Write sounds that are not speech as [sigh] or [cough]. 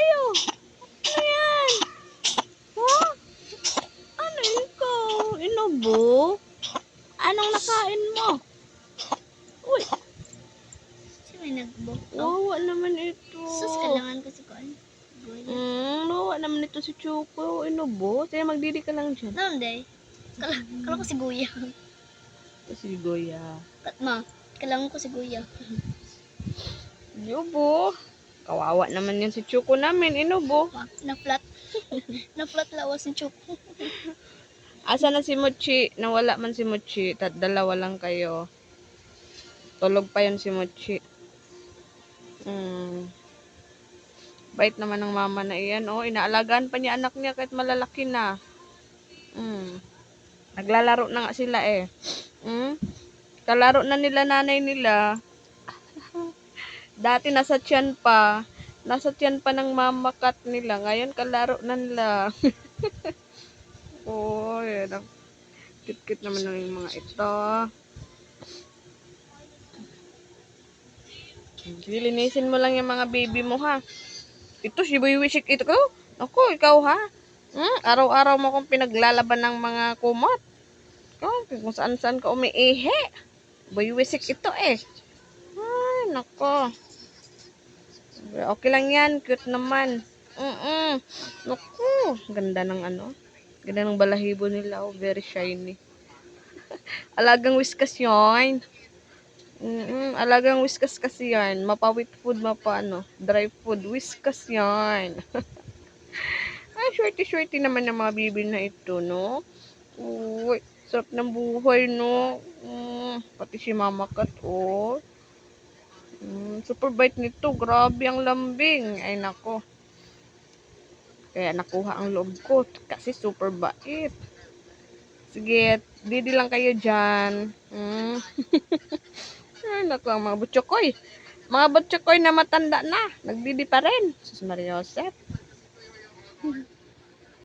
sa'yo? Ano? Ha? Ano ikaw? Inubo? Anong nakain mo? Uy. Si may nagbo. Wawa naman ito. Sus, kailangan ko si Kon. Mm, wawa naman ito si Choco. Inubo. Sige, magdidi ka lang dyan. Nanday. Kala, kala ko si Guya. Ito si Guya. Katma. Kailangan ko si Guya. Inubo. Inubo. Kawawa naman yan si Choco namin. Inubo? Na-flat. [laughs] na-flat lawas ni Chuk. Asa na si Mochi? Nawala man si Mochi. Tat dalawa lang kayo. Tulog pa yun si Mochi. Hmm. Bait naman ng mama na iyan. Oh, inaalagaan pa niya anak niya kahit malalaki na. Hmm. Naglalaro na nga sila eh. Hmm. Kalaro na nila nanay nila. Dati nasa tiyan pa. Nasa tiyan pa ng mama cat nila. Ngayon kalaro na nila. [laughs] Oh, yan cute-cute naman ng mga ito. Lilinisin mo lang yung mga baby mo ha. Ito si Boy Wisik ito ko. Ako, ikaw ha. Hmm? Araw-araw mo kong pinaglalaban ng mga kumot. Oh, kung saan-saan ka umiihi. Boy Wisik ito eh. Ay, nako. Okay lang yan. Cute naman. Mm-mm. Naku. Ganda ng ano. Ganda ng balahibo nila. Oh, very shiny. [laughs] Alagang whiskas yun. Mm alagang whiskas kasi yan. Mapa-wet food, mapa ano, dry food. Whiskas yan. Ay, [laughs] shorty-shorty naman ng mga bibi na ito, no? Uy, sarap ng buhay, no? Mm, pati si Mama Kat, oh. Super bite nito. Grabe ang lambing. Ay, nako. Kaya nakuha ang loob ko kasi super bait. Sige, didi lang kayo dyan. Mm. [laughs] Ay, naku, ang mga butchokoy. Mga butchokoy na matanda na. Nagdidi pa rin. Sus Maria Joseph. [laughs]